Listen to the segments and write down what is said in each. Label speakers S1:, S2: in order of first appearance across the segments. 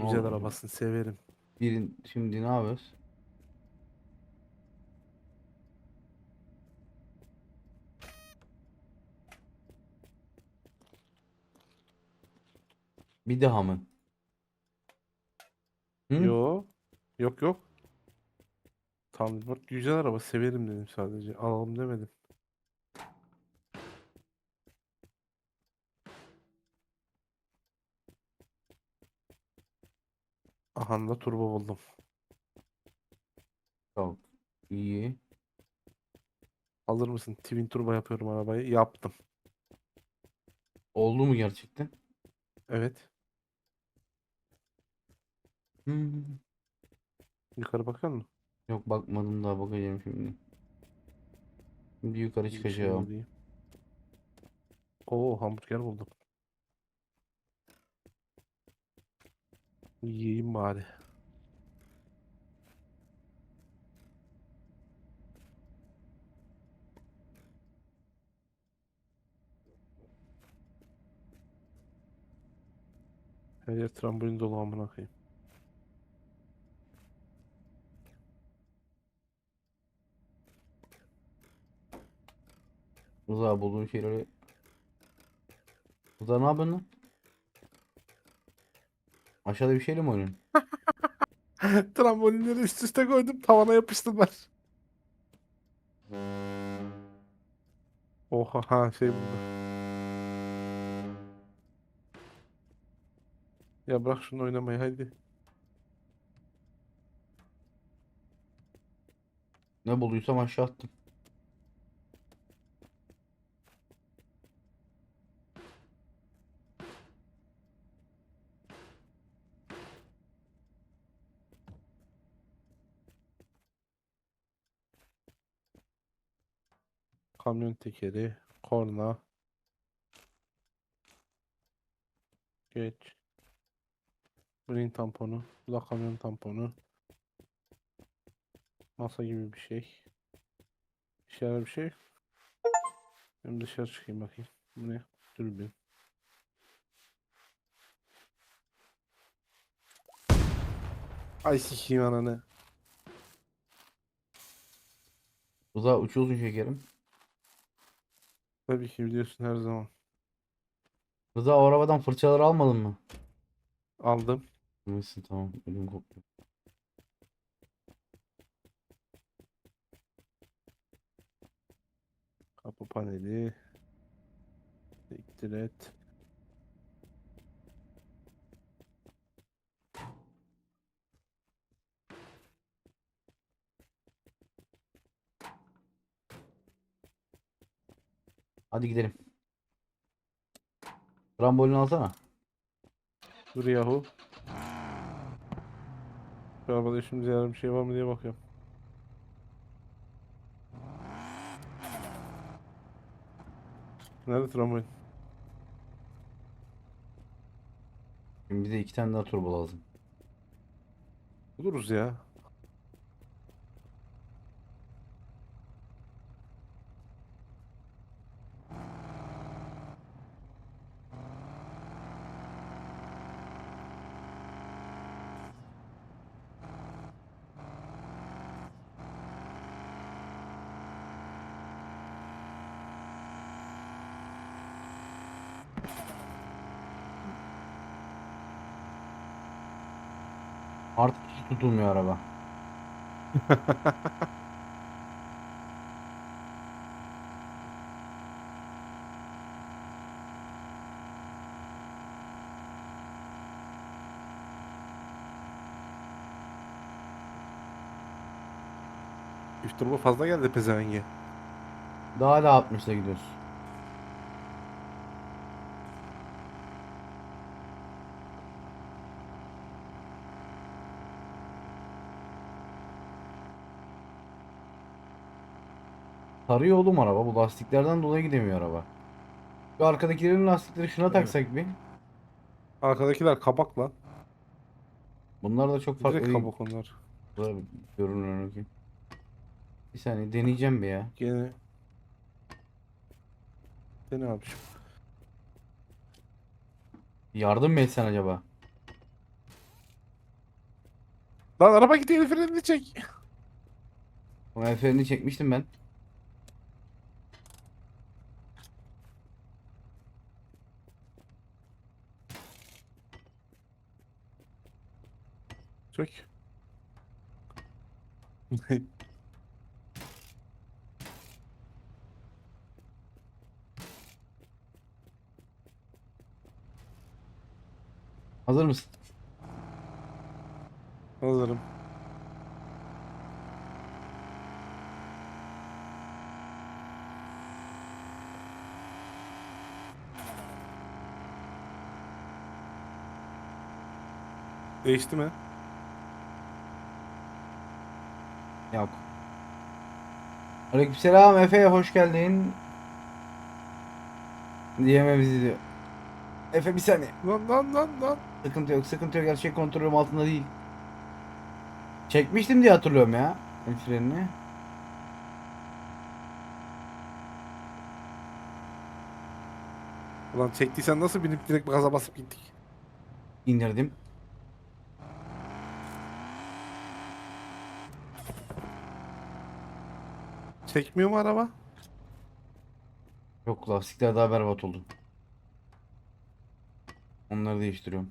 S1: Ne
S2: Güzel
S1: oldu?
S2: arabasını severim.
S1: Birin şimdi ne yapıyoruz? Bir daha mı? Hı?
S2: Yo. Yok yok. Tamam bak güzel araba severim dedim sadece. Alalım demedim. Aha da turbo buldum.
S1: Çok iyi.
S2: Hazır mısın? Twin turbo yapıyorum arabayı. Yaptım.
S1: Oldu mu gerçekten?
S2: Evet.
S1: Hmm.
S2: Yukarı bakıyor musun?
S1: Yok bakmadım daha bakacağım şimdi. Şimdi yukarı çıkacağım.
S2: Oo hamburger buldum. Yiyeyim bari. Her yer trambolin dolu amına koyayım.
S1: Rıza bulduğun şeyleri... Rıza ne yapıyorsun lan? Aşağıda bir şeyle mi oynuyorsun?
S2: Trambolinleri üst üste koydum tavana yapıştırdılar. Oha ha şey buldu. Ya bırak şunu oynamayı hadi.
S1: Ne bulduysam aşağı attım.
S2: Kamyon tekeri, korna. Geç. Green tamponu. Bu da kamyon tamponu. Masa gibi bir şey. İşe yarar bir şey. Ben dışarı çıkayım bakayım. Bu ne? Dürbün. Ay sikeyim ananı.
S1: Rıza uçuyorsun şekerim.
S2: Tabii ki biliyorsun her zaman.
S1: Rıza o arabadan fırçaları almadın mı?
S2: Aldım.
S1: Neyse tamam ödüm koptu.
S2: Kapı paneli. Siktir et.
S1: Hadi gidelim. Trambolini alsana.
S2: Dur yahu. Şu arabada işimize yarar bir şey var mı diye bakıyorum. Nerede tramvay?
S1: Şimdi bize iki tane daha turbo lazım.
S2: Buluruz ya.
S1: Artık hiç tutulmuyor araba.
S2: Üç turbo fazla geldi pezevenge.
S1: Daha hala 60'la gidiyoruz. Sarıyor oğlum araba. Bu lastiklerden dolayı gidemiyor araba. Şu arkadakilerin lastikleri şuna taksak bir.
S2: Arkadakiler kabak lan.
S1: Bunlar da çok farklı
S2: Direkt
S1: değil.
S2: kabak onlar.
S1: Burada bir görünüyor bakayım. Bir saniye deneyeceğim bir ya.
S2: Gene. Seni abiciğim.
S1: Yardım mı etsen acaba?
S2: Lan araba gidiyor frenini çek.
S1: O el frenini çekmiştim ben.
S2: Çök.
S1: Hazır mısın?
S2: Hazırım. Değişti mi?
S1: Yok. Aleykümselam Efe hoş geldin. Diyememizi diyor. Efe bir saniye.
S2: Lan lan lan lan.
S1: Sıkıntı yok sıkıntı yok her şey kontrolüm altında değil. Çekmiştim diye hatırlıyorum ya. El frenini.
S2: Ulan çektiysen nasıl binip direkt gaza basıp gittik?
S1: indirdim.
S2: Çekmiyor mu araba?
S1: Yok lastikler daha berbat oldu. Onları değiştiriyorum.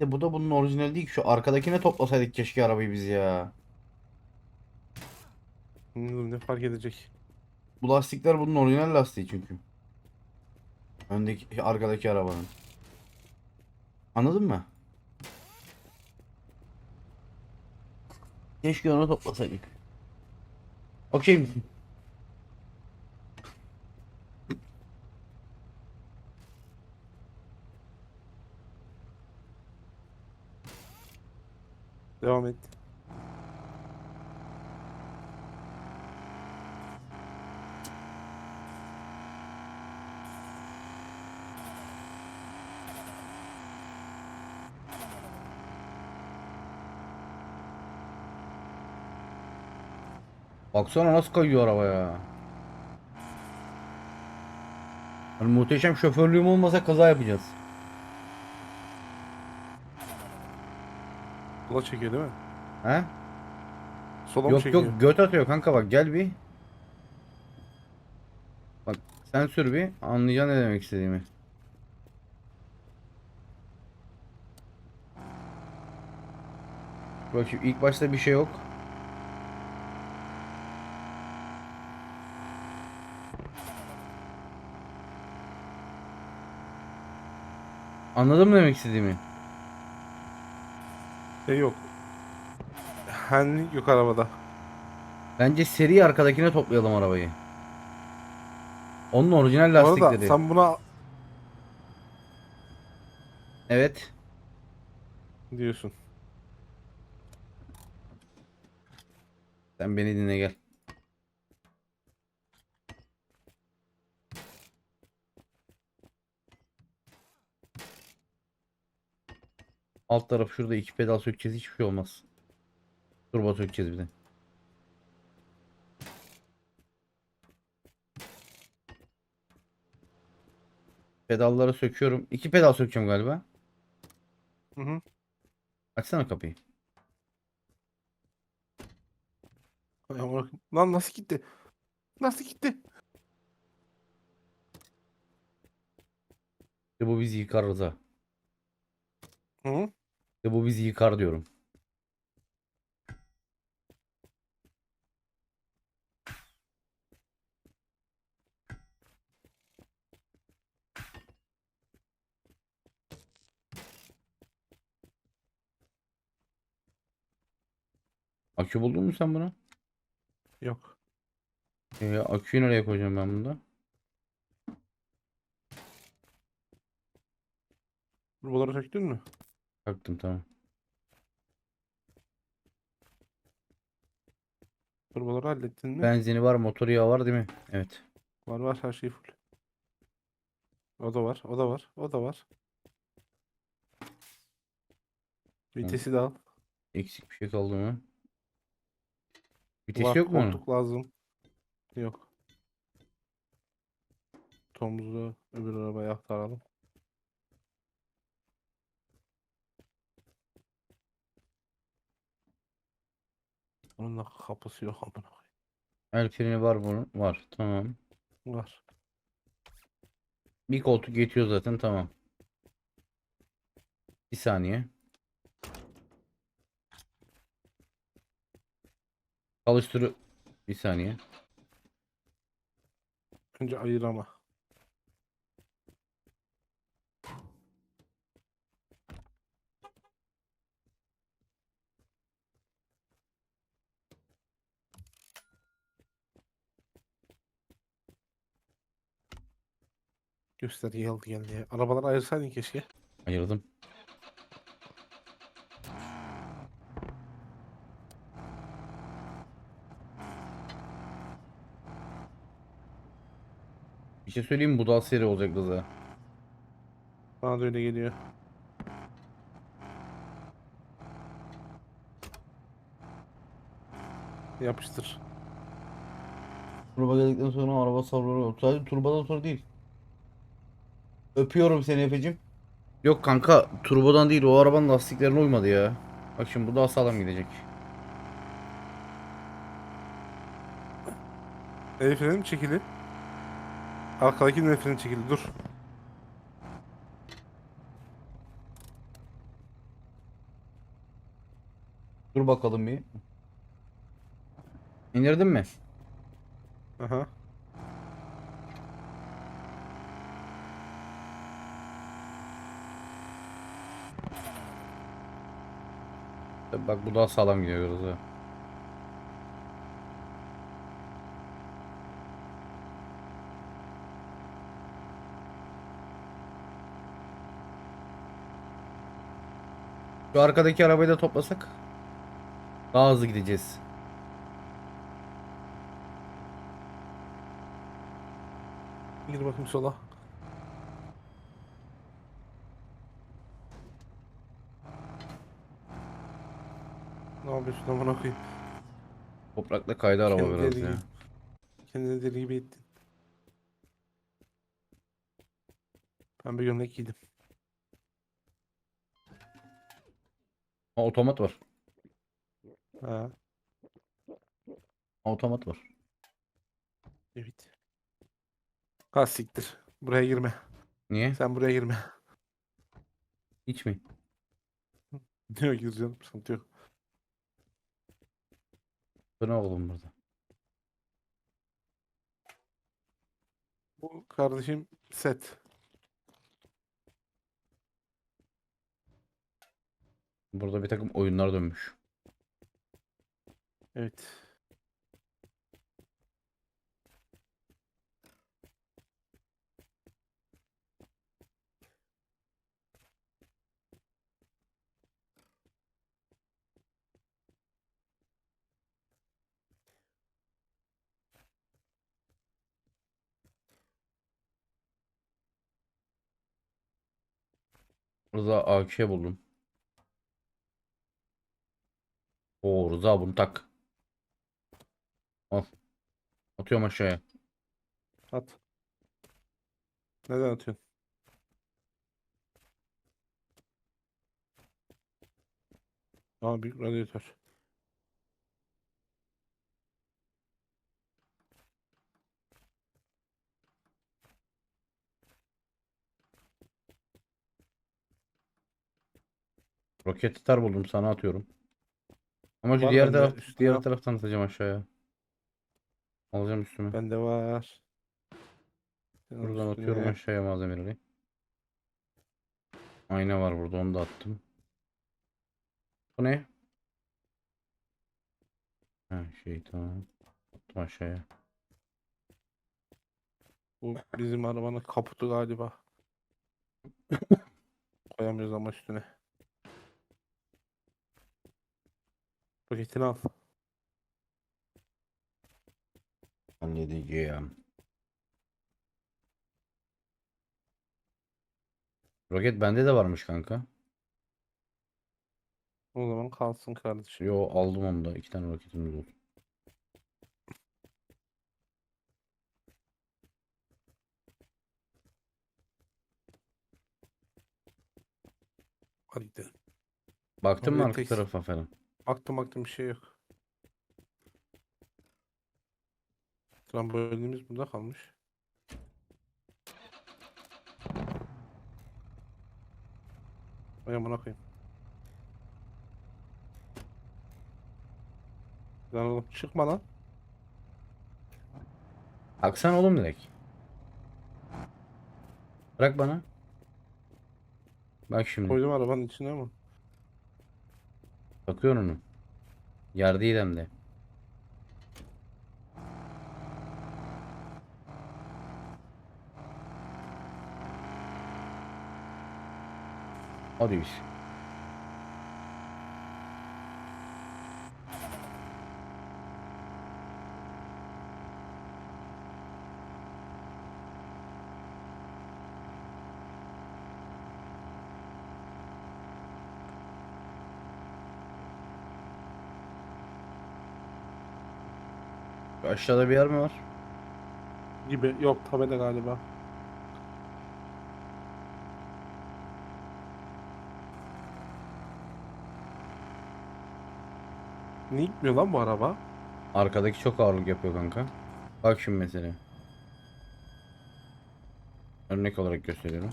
S1: Ya bu da bunun orijinali değil ki. Şu arkadakine toplasaydık keşke arabayı biz ya.
S2: Ne fark edecek?
S1: Bu lastikler bunun orijinal lastiği çünkü. Öndeki, arkadaki arabanın. Anladın mı? Keşke onu toplasaydık. Okey misin?
S2: Devam et.
S1: Baksana nasıl kayıyor araba ya. Hani muhteşem şoförlüğüm olmasa kaza yapacağız.
S2: Sola çekiyor değil mi?
S1: He?
S2: Sola mı
S1: Yok
S2: çekiyor?
S1: yok göt atıyor kanka bak gel bir. Bak sen sür bir anlayacaksın ne demek istediğimi. Bak şimdi ilk başta bir şey yok. Anladın mı demek istediğimi?
S2: Şey yok. Hen yok arabada.
S1: Bence seri arkadakine toplayalım arabayı. Onun orijinal
S2: Bu arada
S1: lastikleri.
S2: sen buna
S1: Evet.
S2: diyorsun.
S1: Sen beni dinle gel. Alt taraf şurada iki pedal sökeceğiz hiçbir şey olmaz. Turbo sökeceğiz bir de. Pedalları söküyorum. İki pedal sökeceğim galiba.
S2: Hı hı.
S1: Açsana kapıyı.
S2: Lan nasıl gitti? Nasıl gitti?
S1: De bu bizi yıkar Rıza.
S2: Hı?
S1: De bu bizi yıkar diyorum. Akü buldun mu sen bunu?
S2: Yok.
S1: Ee, aküyü nereye koyacağım ben bunda?
S2: Buraları söktün mü?
S1: Taktım tamam.
S2: Buraları hallettin mi?
S1: Benzini var, motoru yağı var değil mi? Evet.
S2: Var var her şey full. O da var, o da var, o da var. Vitesi de al.
S1: Eksik bir şey kaldı mı? Vites
S2: Var,
S1: yok mu onun?
S2: koltuk lazım. Yok. Tomuz'u öbür arabaya aktaralım. Bunun da kapısı yok amına koyayım.
S1: El freni var bunun. Var. Tamam.
S2: Var.
S1: Bir koltuk yetiyor zaten. Tamam. Bir saniye. Çalıştırı. Bir saniye.
S2: Önce ayır ama. Gösterge aldı geldi. Arabaları ayırsaydın keşke.
S1: Ayırdım. Bir şey söyleyeyim mi? Bu daha seri olacak kız ha.
S2: Bana da öyle geliyor. Yapıştır.
S1: Turba geldikten sonra araba savruluyor. Sadece turbadan sonra değil. Öpüyorum seni Efe'cim. Yok kanka turbodan değil o arabanın lastiklerine uymadı ya. Bak şimdi bu daha sağlam gidecek.
S2: El freni çekili. Arkadaki el freni çekili. Dur.
S1: Dur bakalım bir. İndirdin mi?
S2: Aha.
S1: Bak bu daha sağlam gidiyor biraz ha. Şu arkadaki arabayı da toplasak daha hızlı gideceğiz.
S2: Gir bakayım sola. Yapıyorsun amına koyayım?
S1: Toprakla kaydı araba
S2: Kendi
S1: biraz
S2: deli
S1: ya.
S2: gibi. Deli gibi ettin. Ben bir gömlek giydim.
S1: Ha, otomat var.
S2: Ha,
S1: Otomat var.
S2: evet. Ha siktir. Buraya girme.
S1: Niye?
S2: Sen buraya girme.
S1: Hiç mi?
S2: Diyor gireceğim. Sıkıntı yok.
S1: Bu ne oğlum burada?
S2: Bu kardeşim set.
S1: Burada bir takım oyunlar dönmüş.
S2: Evet.
S1: Rıza AK buldum. Oo Rıza bunu tak. Al. Atıyorum aşağıya.
S2: At. Neden atıyorsun? Aa büyük radyatör.
S1: Roket atar buldum sana atıyorum. Ama şu
S2: Var
S1: diğer
S2: bende,
S1: taraf
S2: üstüne
S1: diğer
S2: al.
S1: taraftan atacağım aşağıya. Alacağım üstüme.
S2: Bende var. Sen onun
S1: Buradan atıyorum
S2: üstüne-
S1: aşağıya malzemeleri. Ayna var burada onu da attım. Bu ne? Ha şey tamam. Attım aşağıya.
S2: Bu bizim arabanın kaputu galiba. Koyamıyoruz ama üstüne. Paketini al.
S1: Halledeceğim. Roket bende de varmış kanka.
S2: O zaman kalsın kardeşim.
S1: Yo aldım onu da. İki tane roketimiz oldu.
S2: Hadi gidelim.
S1: Baktın mı arka tarafa falan?
S2: Aktım aktım bir şey yok. Lan böldüğümüz burada kalmış. Ay amına koyayım. Lan oğlum çıkma lan.
S1: Aksan oğlum direkt. Bırak bana. Bak şimdi.
S2: Koydum arabanın içine ama.
S1: Bakıyor onu. Yerde hem de. Hadi biz. Aşağıda bir yer mi var?
S2: Gibi. Yok tabela galiba. Niye gitmiyor lan bu araba?
S1: Arkadaki çok ağırlık yapıyor kanka. Bak şimdi mesela. Örnek olarak gösteriyorum.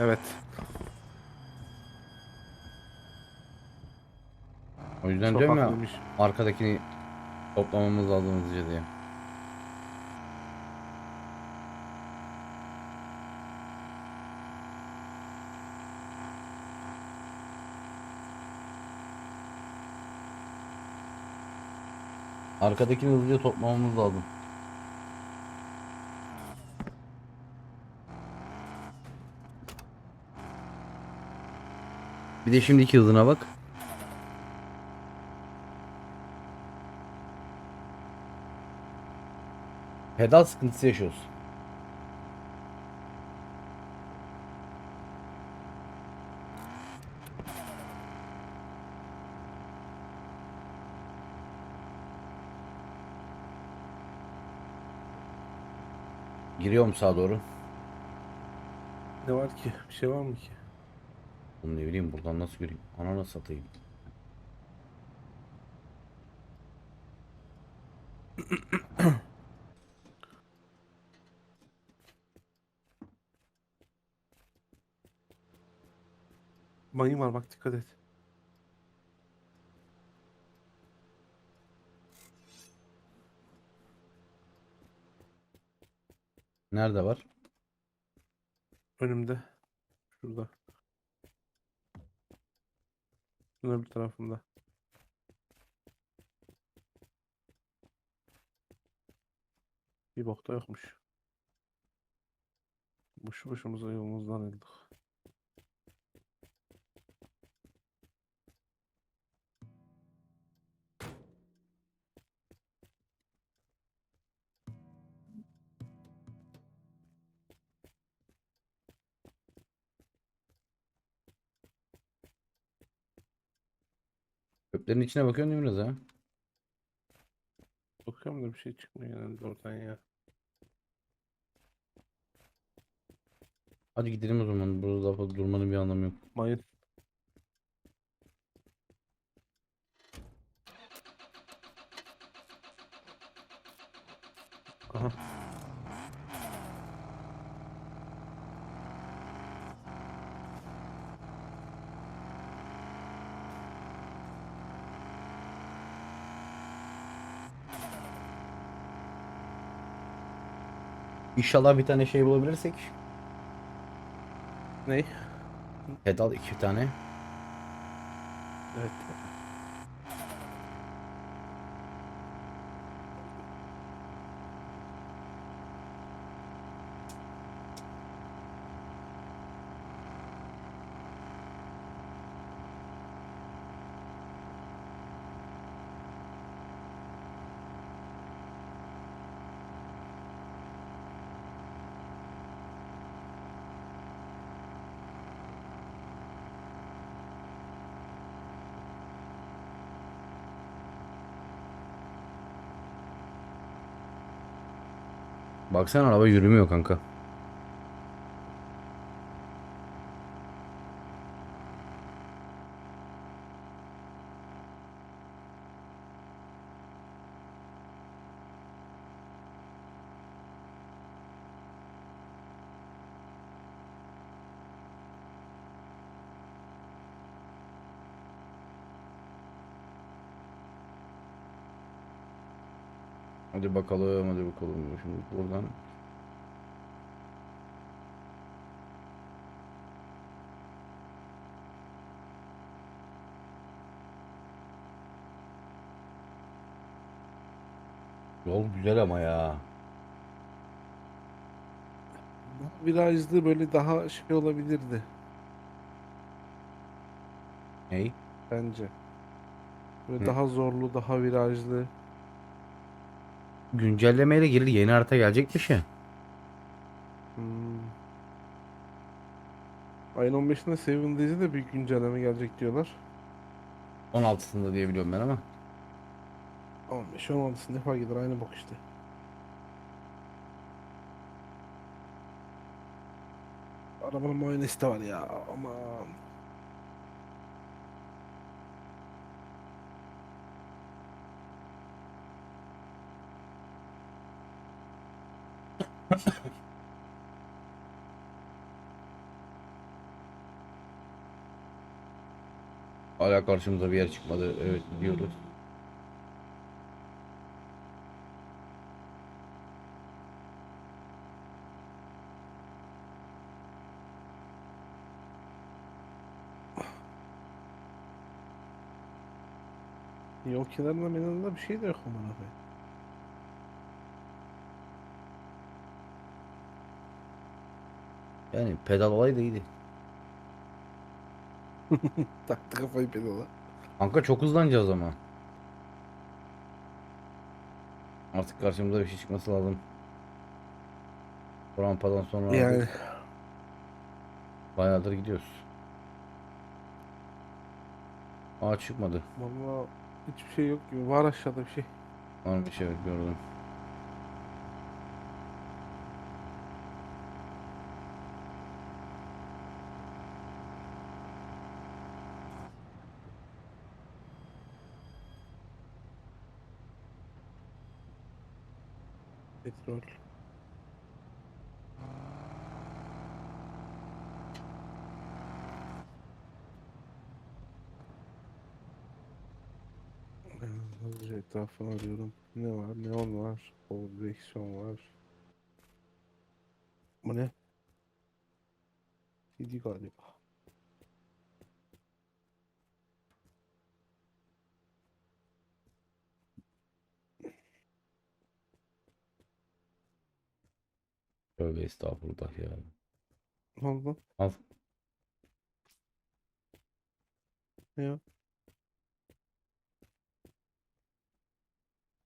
S2: Evet.
S1: O yüzden diyorum ya
S2: haklıymış.
S1: arkadakini toplamamız lazım hızlıca diye. Arkadakini hızlıca toplamamız lazım. Bir de şimdiki hızına bak. Pedal sıkıntısı yaşıyoruz. Giriyorum sağa doğru.
S2: Ne var ki? Bir şey var mı ki?
S1: Bunu ne bileyim buradan nasıl gireyim? Ananı satayım.
S2: Mayın var bak dikkat et.
S1: Nerede var?
S2: Önümde. Şurada. Şunun bir tarafında. Bir bokta yokmuş. Boşu boşumuza yolumuzdan eldik.
S1: Çöplerin içine bakıyorsun değil mi ha?
S2: Bakıyorum da bir şey çıkmıyor genelde oradan ya.
S1: Hadi gidelim o zaman. Burada daha fazla durmanın bir anlamı yok.
S2: Mayın.
S1: İnşallah bir tane şey bulabilirsek.
S2: Ney?
S1: Pedal iki tane.
S2: Evet.
S1: Baksana araba yürümüyor kanka. Hadi bakalım hadi bakalım. Şimdi buradan. Yol güzel ama ya.
S2: Virajlı böyle daha şey olabilirdi
S1: Ney?
S2: bence. Böyle
S1: Hı.
S2: daha zorlu, daha virajlı.
S1: Güncellemeyle gelir yeni harita gelecekmiş ya.
S2: Hmm. Ayın 15'inde Seven Days'e de bir güncelleme gelecek diyorlar.
S1: 16'sında diye biliyorum ben ama.
S2: 15 16'sında fark eder aynı bok işte. Arabanın muayenesi de var ya aman.
S1: Hala karşımıza bir yer çıkmadı. Evet biliyoruz.
S2: Yol kenarında menarında bir şey de yok aman abi.
S1: Yani pedal olayı da iyiydi.
S2: Taktı kafayı pedala.
S1: Kanka çok hızlanacağız ama. Artık karşımıza bir şey çıkması lazım. Bu Rampadan sonra
S2: Yani
S1: artık bayağıdır gidiyoruz. Aa çıkmadı.
S2: valla hiçbir şey yok gibi. Var aşağıda bir şey.
S1: Var bir şey evet, gördüm.
S2: Petrol. Hızlıca etrafını arıyorum. Ne var? Neon var. O direksiyon var. Bu ne? CD galiba.
S1: Tövbe estağfurullah ya.
S2: Oldu?
S1: Al.
S2: Ya?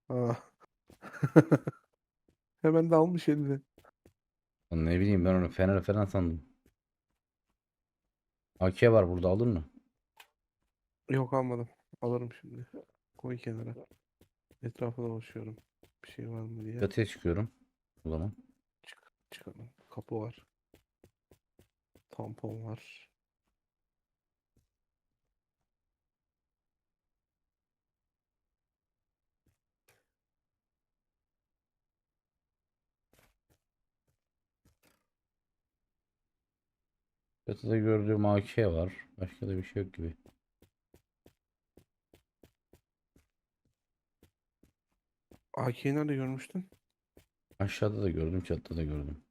S2: Aa. Hemen de almış eline.
S1: Lan Ne bileyim ben onu fener falan sandım. AK var burada aldın mı?
S2: Yok almadım. Alırım şimdi. Koy kenara. Etrafa dolaşıyorum. Bir şey var mı diye.
S1: Çatıya çıkıyorum. O zaman.
S2: Çık, çıkalım. Kapı var. Tampon var.
S1: Çatıda gördüğüm AK var. Başka da bir şey yok gibi.
S2: AK'yi nerede görmüştün?
S1: Aşağıda da gördüm, çatıda da gördüm.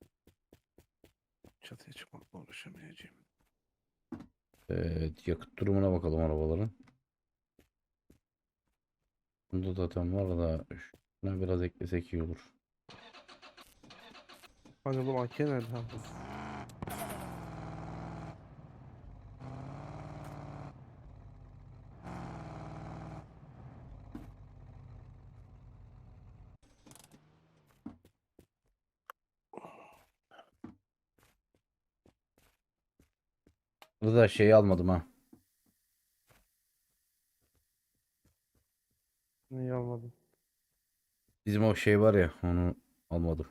S2: Çatıya çıkmakla uğraşamayacağım.
S1: Evet, yakıt durumuna bakalım arabaların. Bunda zaten var da şuna biraz eklesek iyi olur.
S2: Hani oğlum AK nerede
S1: Burada da şeyi almadım ha.
S2: Neyi almadım?
S1: Bizim o şey var ya, onu almadım.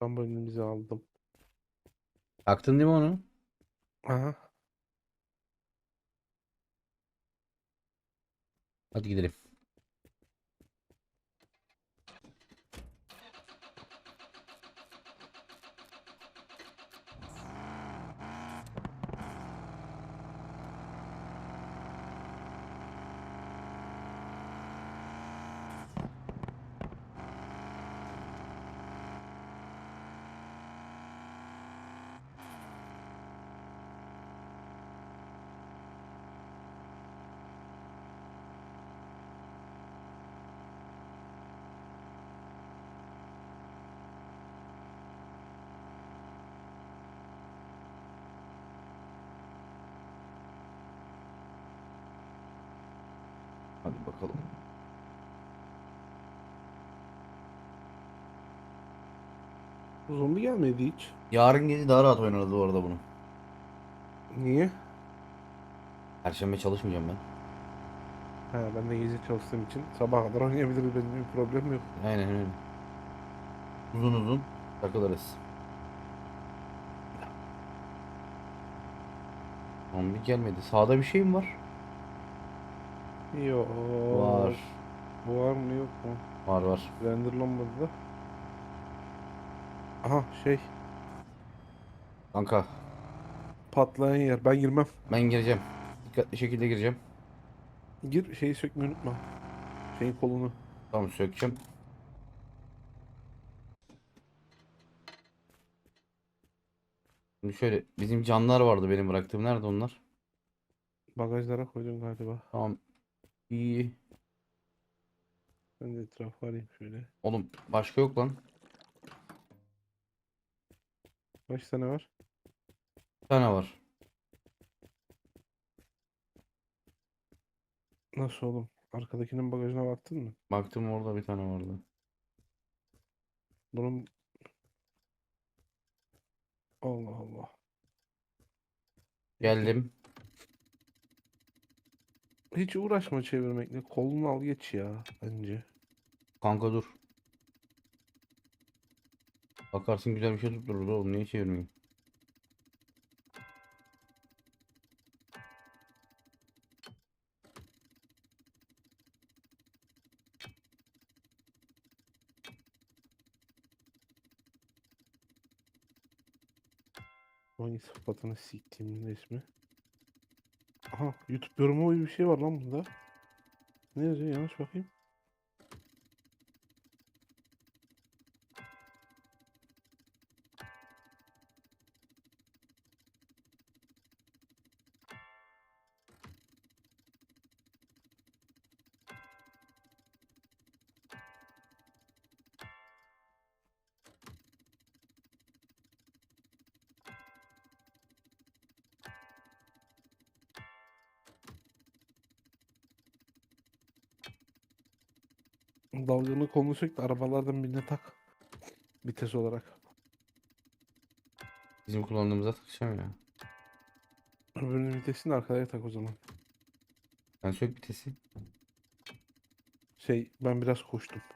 S2: Ben bu önümüze aldım.
S1: Taktın değil mi onu?
S2: Aha.
S1: Hadi gidelim. Hadi bakalım.
S2: Zombi gelmedi hiç.
S1: Yarın gece daha rahat oynarız bu arada bunu.
S2: Niye?
S1: Perşembe çalışmayacağım ben.
S2: Ha ben de gece çalıştığım için sabah kadar oynayabiliriz benim bir problem yok.
S1: Aynen öyle. Uzun uzun takılırız. Zombi gelmedi. Sağda bir şey mi var?
S2: Yok.
S1: Var.
S2: Var mı yok mu?
S1: Var var.
S2: Renderlanmadı da. Aha şey
S1: Kanka
S2: patlayan yer. Ben girmem.
S1: ben gireceğim. Dikkatli şekilde gireceğim.
S2: Gir şeyi sökmeyi unutma. Şeyin kolunu.
S1: Tamam sökeceğim. Şimdi şöyle bizim canlar vardı benim bıraktığım. Nerede onlar?
S2: Bagajlara koydum galiba.
S1: Tamam. İyi.
S2: Ben de etrafı arayayım şöyle.
S1: Oğlum başka yok lan.
S2: Kaç tane var?
S1: Bir tane var.
S2: Nasıl oğlum? Arkadakinin bagajına baktın mı?
S1: Baktım orada bir tane vardı.
S2: Bunun Allah Allah.
S1: Geldim.
S2: Hiç uğraşma çevirmekle. Kolunu al geç ya bence.
S1: Kanka dur. Bakarsın güzel bir şey tutturur oğlum. Niye çevirmiyorsun?
S2: Hangi sıfatını siktiğimin resmi. Aha YouTube yorumu gibi bir şey var lan bunda. Ne yazıyor? Yanlış bakayım. Dalgını kolunu sök de arabalardan birine tak. Vites olarak.
S1: Bizim kullandığımıza takacağım ya.
S2: Öbürünün vitesini arkaya tak o zaman.
S1: Sen sök vitesi.
S2: Şey ben biraz koştum.